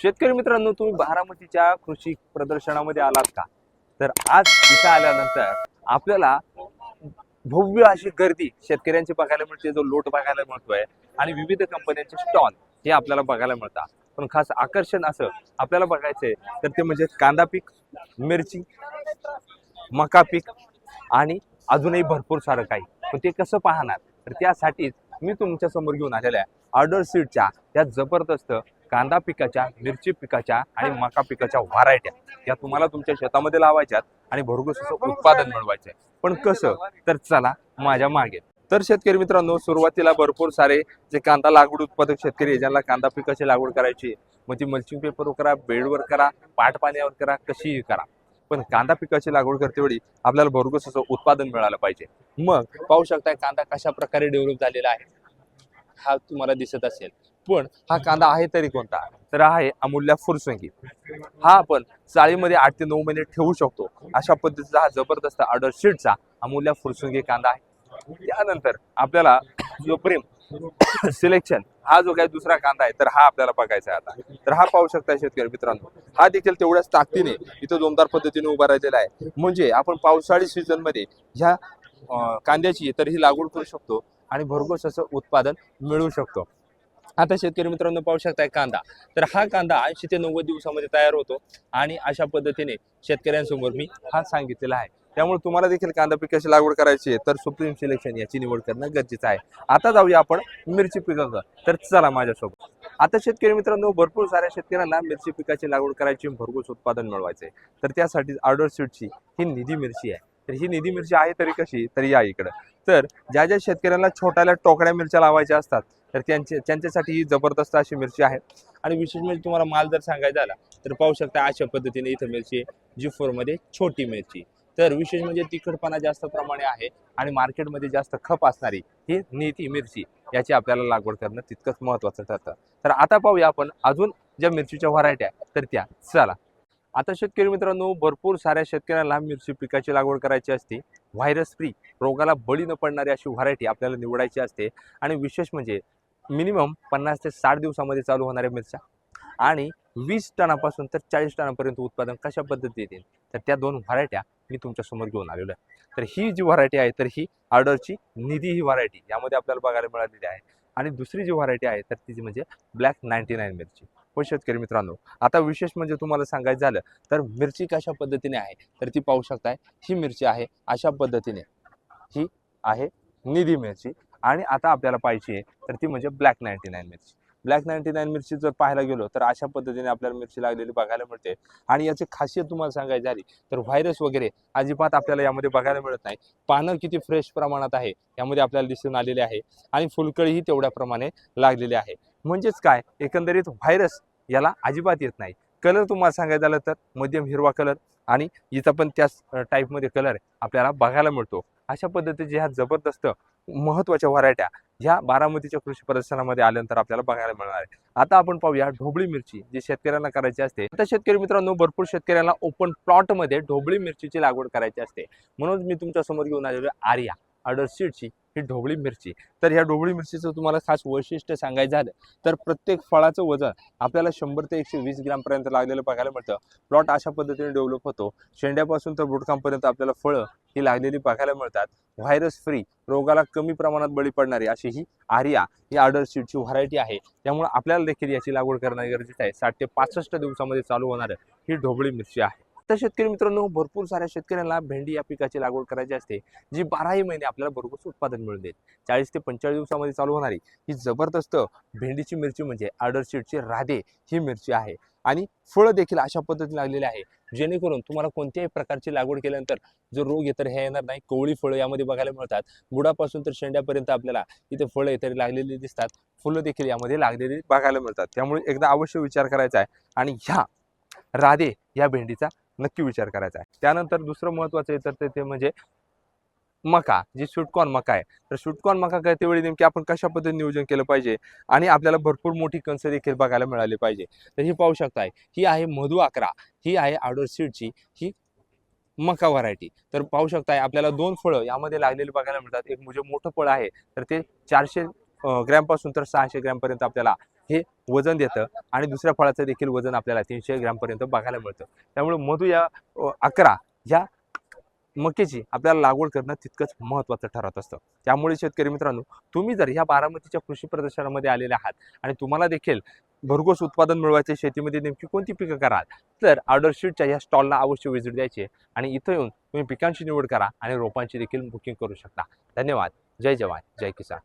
शेतकरी मित्रांनो तुम्ही बारामतीच्या कृषी प्रदर्शनामध्ये आलात का? तर आज इथं आल्यानंतर आपल्याला भव्य अशी गर्दी शेतकऱ्यांची बघायला मिळते जो लोट बघायला मिळतोय आणि विविध कंपन्यांचे स्टॉल हे आपल्याला बघायला मिळतात. पण खास आकर्षण असं आपल्याला बघायचंय तर ते म्हणजे कांदा पीक मिरची मका पीक आणि अजूनही भरपूर सारं काही. पण ते कसं पाहणार? तर त्यासाठीच मी तुमच्यासमोर घेऊन आलेल्या ऑर्डर सीटच्या या जबरदस्त कांदा पिकाच्या मिरची पिकाच्या आणि मका पिकाच्या व्हरायट्या या तुम्हाला तुमच्या शेतामध्ये लावायच्यात आणि भरघोस असं उत्पादन मिळवायचंय पण कसं? तर चला माझ्या मागे. तर शेतकरी मित्रांनो सुरुवातीला भरपूर सारे जे कांदा लागवड उत्पादक शेतकरी ज्यांना कांदा पिकाची लागवड करायची मग ती मल्चिंग पेपरवर करा बेडवर करा पाट पाण्यावर करा कशीही करा. पण कांदा पिकाची लागवड करते वेळी आपल्याला भरघोस असं उत्पादन मिळालं पाहिजे. मग पाहू शकताय कांदा कशा प्रकारे डेव्हलप झालेला आहे. हा तुम्हाला दिसत असेल. पण हा कांदा आहे तरी कोणता? तर हा आहे अमूल्य फुरसंगी. हा आपण चाळीमध्ये आठ ते नऊ महिने ठेवू शकतो. अशा पद्धतीचा हा जबरदस्त ऑर्डर शीटचा अमूल्य फुरसंगी कांदा आहे. त्यानंतर आपल्याला जो प्रेम सिलेक्शन हा जो काही दुसरा कांदा आहे तर हा आपल्याला बघायचा आहे आता. तर हा पाहू शकता शेतकरी मित्रांनो. हा देखील तेवढ्याच ताकदीने इथं जोमदार पद्धतीने उभा राहिलेला आहे. म्हणजे आपण पावसाळी सीझनमध्ये ह्या कांद्याची तर ही लागवड करू शकतो आणि भरघोस असं उत्पादन मिळवू शकतो. आता शेतकरी मित्रांनो पाहू शकताय कांदा. तर हा कांदा ऐंशी ते नव्वद दिवसामध्ये तयार होतो आणि अशा पद्धतीने शेतकऱ्यांसमोर मी हा सांगितलेला आहे. त्यामुळे तुम्हाला देखील कांदा पिकाची लागवड करायची आहे तर सुप्रीम सिलेक्शन याची निवड करणं गरजेचं आहे. आता जाऊया आपण मिरची पिकाचं तर चला माझ्यासोबत. आता शेतकरी मित्रांनो भरपूर साऱ्या शेतकऱ्यांना मिरची पिकाची लागवड करायची भरघोस उत्पादन मिळवायचे तर त्यासाठी आर्डर सीटची ही निधी मिरची आहे. तर ही निधी मिरची आहे तरी कशी? तर या इकडं. तर ज्या ज्या शेतकऱ्यांना छोट्याला टोकड्या मिरच्या लावायच्या असतात तर त्यांचे त्यांच्यासाठी ही जबरदस्त अशी मिरची आहे. आणि विशेष म्हणजे तुम्हाला माल जर सांगायचा झाला तर पाहू शकता अशा पद्धतीने इथं मिरची जी फोरमध्ये छोटी मिरची. तर विशेष म्हणजे तिखटपणा जास्त प्रमाणे आहे आणि मार्केटमध्ये जास्त खप असणारी ही नीती मिरची याची आपल्याला लागवड करणं तितकंच महत्त्वाचं ठरतं. तर आता पाहूया आपण अजून ज्या मिरचीच्या व्हरायट्या तर त्या. चला. आता शेतकरी मित्रांनो भरपूर साऱ्या शेतकऱ्यांना मिरची पिकाची लागवड करायची असते व्हायरस फ्री रोगाला बळी न पडणारी अशी व्हरायटी आपल्याला निवडायची असते. आणि विशेष म्हणजे मिनिमम पन्नास ते साठ दिवसामध्ये चालू होणाऱ्या मिरच्या आणि वीस टनापासून तर चाळीस टनापर्यंत उत्पादन कशा पद्धतीत येतील? तर त्या दोन व्हरायट्या मी तुमच्यासमोर घेऊन आलेलो आहे. तर ही जी व्हरायटी आहे तर ही ऑर्डरची निधी ही व्हरायटी यामध्ये आपल्याला बघायला मिळालेली आहे. आणि दुसरी जी व्हरायटी आहे तर ती जी म्हणजे ब्लॅक नाईन्टी नाईन मिरची. पण शेतकरी मित्रांनो आता विशेष म्हणजे तुम्हाला सांगायचं झालं तर मिरची कशा पद्धतीने आहे? तर ती पाहू शकताय ही मिरची आहे अशा पद्धतीने. ही आहे निधी मिरची आणि आता आपल्याला पाहिजे आहे तर ती म्हणजे ब्लॅक नाईन्टी नाईन मिरची. ब्लॅक नाईन्टी नाईन मिरची जर पाहायला गेलो तर अशा पद्धतीने आपल्याला मिरची लागलेली बघायला मिळते. आणि याची खासियत तुम्हाला सांगायची झाली तर व्हायरस वगैरे अजिबात आपल्याला यामध्ये बघायला मिळत नाही. पानं किती फ्रेश प्रमाणात आहे यामध्ये आपल्याला दिसून आलेले आहे. आणि फुलकळीही तेवढ्या प्रमाणे लागलेली आहे. म्हणजेच काय? एकंदरीत व्हायरस याला अजिबात येत नाही. कलर तुम्हाला सांगायचं झालं तर मध्यम हिरवा कलर आणि इथं पण त्याच टाईपमध्ये कलर आपल्याला बघायला मिळतो. अशा पद्धतीच्या ह्या जबरदस्त महत्त्वाच्या व्हरायट्या ह्या बारामतीच्या कृषी प्रदर्शनामध्ये आल्यानंतर आपल्याला बघायला मिळणार आहे. आता आपण पाहूया ढोबळी मिरची जी शेतकऱ्यांना करायची असते. आता शेतकरी मित्रांनो भरपूर शेतकऱ्यांना ओपन प्लॉटमध्ये ढोबळी मिरचीची लागवड करायची असते. म्हणून मी तुमच्यासमोर घेऊन आलेलो आर्या ऑर्डर सीडची ही ढोबळी मिरची. तर ह्या ढोबळी मिरचीचं तुम्हाला खास वैशिष्ट्य सांगायचं झालं तर प्रत्येक फळाचं वजन आपल्याला शंभर ते एकशे वीस ग्रामपर्यंत लागलेलं बघायला मिळतं. प्लॉट अशा पद्धतीने डेव्हलप होतो. शेंड्यापासून तर बुटकांपर्यंत आपल्याला फळं ही लागलेली बघायला मिळतात. व्हायरस फ्री रोगाला कमी प्रमाणात बळी पडणारी अशी ही आर्या ही ऑर्डर सीटची व्हरायटी आहे. त्यामुळे आपल्याला देखील याची लागवड करणं गरजेचं आहे. साठ ते पासष्ट दिवसामध्ये चालू होणारं ही ढोबळी मिरची आहे. तर शेतकरी मित्रांनो भरपूर साऱ्या शेतकऱ्यांना भेंडी या पिकाची लागवड करायची असते जी बाराही महिने आपल्याला भरपूर उत्पादन मिळून देत चाळीस ते पंचेचाळीस दिवसामध्ये चालू होणारी ही जबरदस्त भेंडीची मिरची म्हणजे ऑर्डर राधे ही मिरची आहे. आणि फळं देखील अशा पद्धतीने लागलेली आहे जेणेकरून तुम्हाला कोणत्याही प्रकारची लागवड केल्यानंतर जो रोग येतर हे येणार नाही. कोवळी फळं यामध्ये बघायला मिळतात. बुडापासून तर शेंड्यापर्यंत आपल्याला इथे फळं तरी लागलेली दिसतात. फुलं देखील यामध्ये लागलेली बघायला मिळतात. त्यामुळे एकदा अवश्य विचार करायचा आहे. आणि ह्या राधे या भेंडीचा नक्की विचार करायचा आहे. त्यानंतर दुसरं महत्त्वाचं आहे तर ते- ते म्हणजे मका जी स्वीटकॉर्न मका आहे. तर स्वीटकॉर्न मका करते वेळी नेमकी आपण कशा पद्धतीने नियोजन केलं पाहिजे? आणि आपल्याला भरपूर मोठी कंस देखील बघायला मिळाली पाहिजे. तर ही पाहू शकताय ही आहे मधु अकरा ही आहे आडोर सीडची ही मका व्हरायटी. तर पाहू शकताय आपल्याला दोन फळं यामध्ये लागलेली बघायला मिळतात. एक म्हणजे मोठं फळ आहे तर ते चारशे ग्रॅमपासून तर सहाशे ग्रॅमपर्यंत आपल्याला हे वजन देतं आणि दुसऱ्या फळाचं देखील वजन आपल्याला तीनशे ग्रॅमपर्यंत बघायला मिळतं. त्यामुळे मधू या अकरा ह्या मकेची आपल्याला लागवड करणं तितकंच महत्त्वाचं ठरत असतं. त्यामुळे शेतकरी मित्रांनो तुम्ही जर ह्या बारामतीच्या कृषी प्रदर्शनामध्ये आलेले आहात आणि तुम्हाला देखील भरघोस उत्पादन मिळवायचे शेतीमध्ये नेमकी कोणती पिकं कराल तर ऑर्डर शीटच्या या स्टॉलला अवश्य व्हिजिट द्यायची आणि इथं येऊन तुम्ही पिकांची निवड करा आणि रोपांची देखील बुकिंग करू शकता. धन्यवाद. जय जवान. जय किसान.